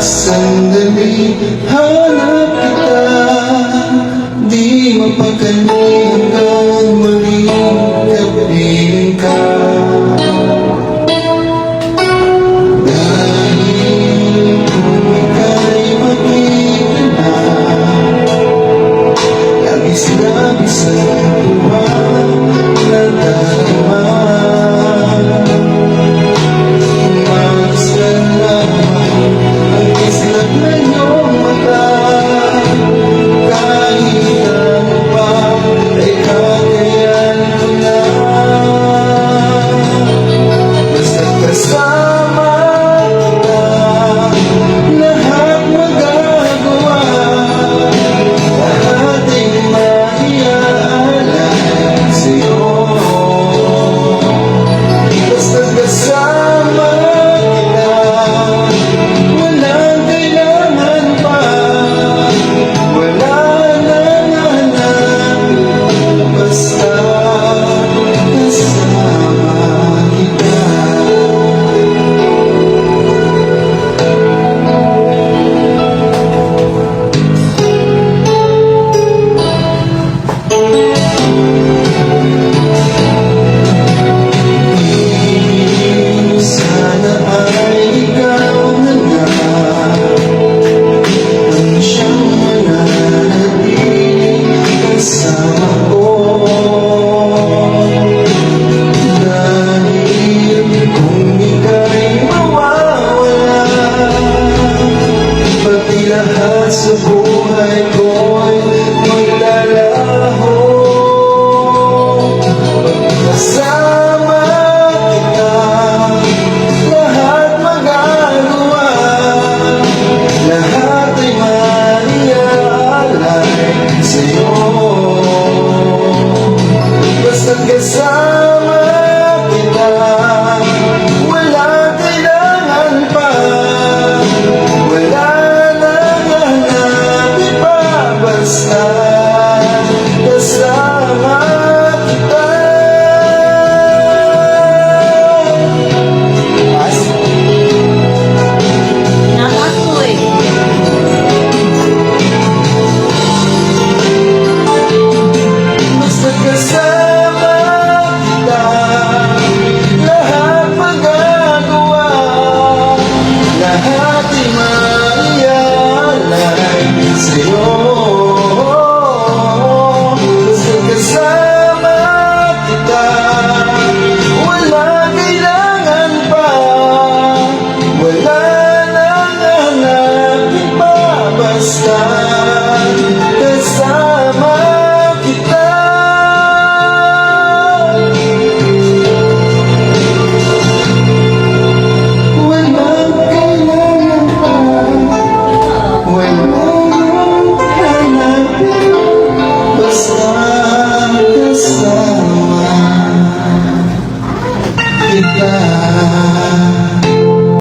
send me home. buhay ko'y maglalaho Kasama kita Lahat magagawa Lahat ay manialay sa'yo.